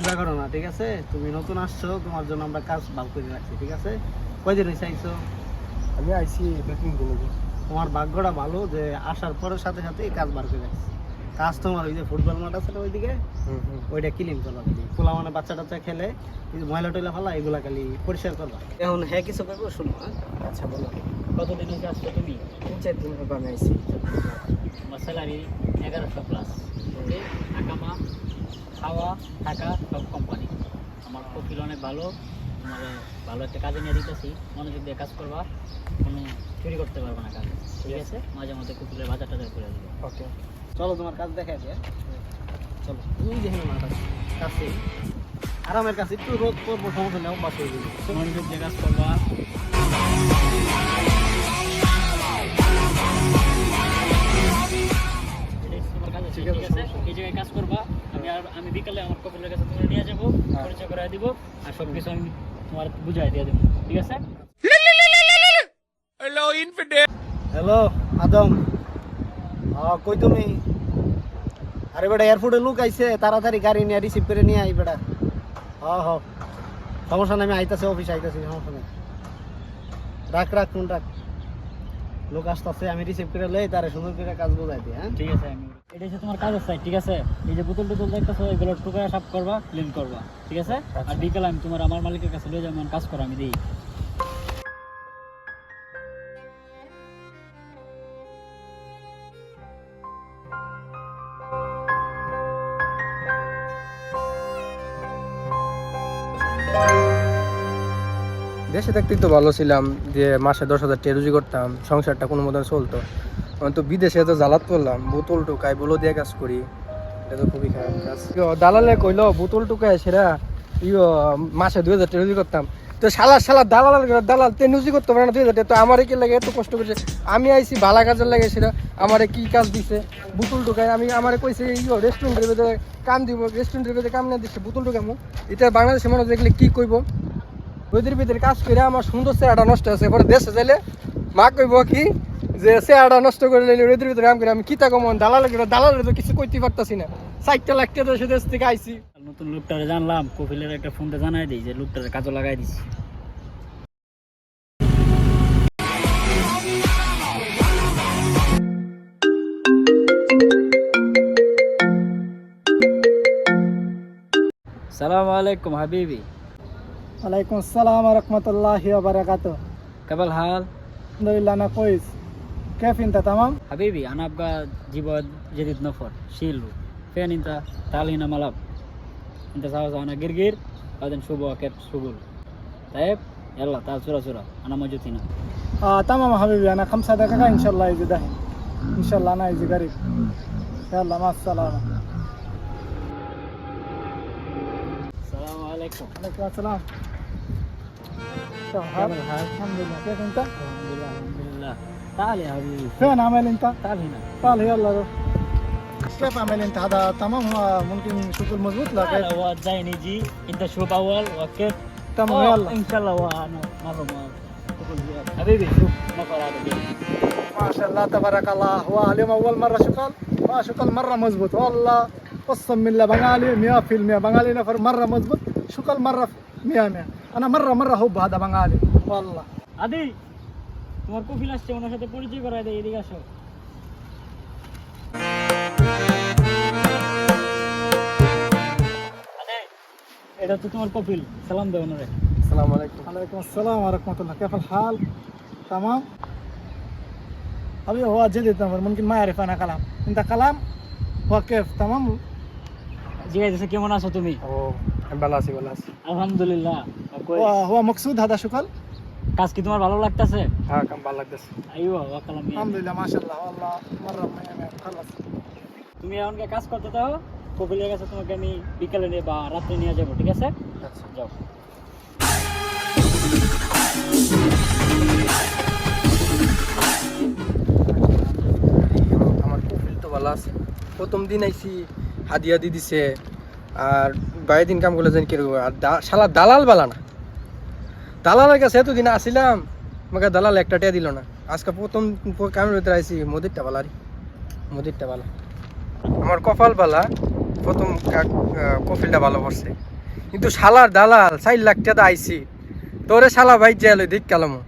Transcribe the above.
আছে? তুমি নতুন আসছো তোমার জন্য আমরা কাজ ভালো করে রাখছি ঠিক আছে? কয়দিন হয়েছে আইছো? আমি আইছি দু তিন দিন তোমার ভাগ্যটা ভালো যে আসার পরের সাথে সাথে কাজ বার করে রাখছি। কাজ তোমার ওই যে ফুটবল মাঠ আছে না ওইদিকে? হুম হুম। ওইটা ক্লিন করবা খালি। পোলা মানে বাচ্চা টাচ্চা খেলে ময়লা টয়লা ফেলা এগুলা খালি পরিষ্কার করবা। এখন হ্যাঁ কিছু করব শুনো হ্যাঁ? আচ্ছা বলো। কতদিন হয়েছে আসছো তুমি? তিন চার দিন হবে আমি আইছি। আমার স্যালারি এগারোশো প্লাস ওকে আকামা খাওয়া থাকা সব কোম্পানি আমার প্রফিল অনেক ভালো তোমার ভালো একটা কাজে নিয়ে দিতেছি। মনোযোগ দিয়ে কাজ করবা কোনো চুরি করতে পারবে না কাজ। ঠিক আছে? মাঝে মধ্যে কুকুরের বাজার টাজার করে দিবে। ওকে চলো তোমার কাজ দেখা আছে চলো। তুমি দেখে আমার কাছে কাছে আরামের কাছে একটু রোদ করব সমস্যা নেই অভ্যাস হয়ে যাবে। মনোযোগ দিয়ে কাজ করবা। কপিলের নিয়ে যাব হ্যাঁ। পরিচয় করে দিব আর সব কিছু আমি তোমার বুঝাই দিয়ে দেবো ঠিক আছে? হ্যালো আদম হ্যাঁ কই তুমি? আরে বেটা এয়ারপোর্টে লোক আইছে তাড়াতাড়ি গাড়ি নিয়ে রিসিভ করে নিয়ে আই বেটা। হ হ। সমস্যা নেই আমি আইতাছি অফিস আইতাছি সমস্যা নেই। রাখ রাখ ফোন রাখ। লোক আসতেছে আমি রিসিভ করে লই তারে সুন্দর করে কাজ বোঝাই দিই হ্যাঁ? ঠিক আছে আমি এটা হচ্ছে তোমার কাজের সাইড ঠিক আছে? এই যে বোতল টোতল দেখতেছো এগুলো টুকরা সাফ করবা ক্লিন করবা ঠিক আছে? আর বিকেল আমি তোমার আমার মালিকের কাছে লয়ে যাব কাজ করো আমি দিই। দেশে থাকতেই তো ভালো ছিলাম, যে মাসে দশ হাজার টাকা রুজি করতাম, সংসারটা কোনো মতন চলতো। তো বিদেশে তো জ্বালাত করলাম, বোতল টোকাই বলো দিয়ে কাজ করি। এটা তো খুবই খারাপ কাজ। দালালে কইলো, বোতল টোকায় সেরা, ইয়ো, মাসে দুই হাজার টাকা রুজি করতাম। তো শালা শালা দালাল দালাল, তে রুজি করতে পারে না দুই হাজার তো আমারে কি লাগে এত কষ্ট করছে আমি আইছি ভালা কাজের লাগে সেটা আমারে কি কাজ দিছে? বোতল টোকায়, আমি, আমারে কইছে, ইয়ো রেস্টুরেন্টের ভিতরে কাম দিব রেস্টুরেন্টের ভিতরে কাম না দিচ্ছে, বোতল টোকামো। এটা বাংলাদেশের মানুষ দেখলে কি কইব? রোদের ভিতরে কাজ করে আমার সুন্দর চেহারা নষ্ট আছে পরে দেশে যাইলে মা কইব কি যে চেহারা নষ্ট করে নিলে রোদের ভিতরে কাম করে আমি কিতা কমন দালাল দালালের তো কিছু কইতে পারতাছি না। চারটা লাখ টাকা দেশে দেশ থেকে আইছি। নতুন লোকটারে জানলাম, কপিলের একটা ফোনটা জানাই দিই যে লোকটারে কাজে লাগাই দিছি। সালাম আলাইকুম হাবিবি। ওয়ালাইকুম আসসালাম রহমতুল্লাহি ওয়া বারাকাতুহু কেবল হাল আলহামদুলিল্লাহ না কইস كيف انت تمام حبيبي انا ابغى جيب جديد نفر شيله فين انت تعال هنا ملعب انت ساوس انا قرقير بعدين شوفوا كيف شغل طيب يلا تعال سرعه سرعه انا موجود هنا آه تمام يا حبيبي انا خمسة دقائق ان شاء الله يجي دحين ان شاء الله انا يجي قريب يلا مع السلامة عليكم. عليكم السلام. كيف؟ الحال؟ الحمد لله. كيف أنت؟ الحمد لله الحمد لله. تعال يا حبيبي فين عمل أنت؟ تعال هنا. تعال يلا روح. كيف عمل أنت؟ هذا تمام؟ هو ممكن شغل مضبوط لا كيف؟ هو زين يجي. أنت شوف أول وكيف؟ تمام يلا. إن شاء الله هو أنا مره زيادة. حبيبي شوف نفر هذا. ما شاء الله تبارك الله. هو اليوم أول مرة شغل ما شغل مرة مضبوط والله قسم بالله بنغالي 100% بنغالي نفر مرة مضبوط شغل مرة 100 100 انا مرة مرة حب هذا بنغالي والله আদি তোমার কফিল আসছে ওনার সাথে পরিচয় করাই দেয় এদিকে আসো আদে, এটা তো তোমার কপিল সালাম দেও ওনারে السلام عليكم عليكم السلام ورحمة الله كيف الحال؟ تمام؟ أبي هو جديد نفر ممكن ما يعرف أنا كلام أنت كلام هو كيف تمام؟ জিজ্ঞাসা কেমন আছো তুমি? ও ভালো আছি ভালো আছি। আলহামদুলিল্লাহ। ওয়া মকসুদ হাদা সকাল কাজ কি তোমার ভালো লাগতেছে? হ্যাঁ কাম ভালো লাগতেছে। আইও কালাম আলহামদুলিল্লাহ মাশাআল্লাহ আল্লাহ খালাস তুমি এখন কাজ করতে দাও কাছে তোমাকে আমি বিকালে নিয়ে বা রাতে নিয়ে যাব ঠিক আছে? আচ্ছা। যাও। আচ্ছা, আমার কপিল তো ভালো আছে। প্রথম দিন আইছি হাদিয়া দি দিছে, আর বাইরে দিন কাম করলে জানি কীরকম আর শালা দালাল বালা না। দালালের কাছে এতদিন আসিলাম, আমাকে দালাল একটা টিয়া দিল না। আজকে প্রথম কামের ভিতরে আইছি মোদিরটা বালারি মোদিরটা বালা। আমার কপাল বালা, প্রথম কফিলটা ভালো পড়ছে কিন্তু শালার দালাল, চার লাখ টাকা আইছি। তোরে শালা ভাই জেল দেখ কালামো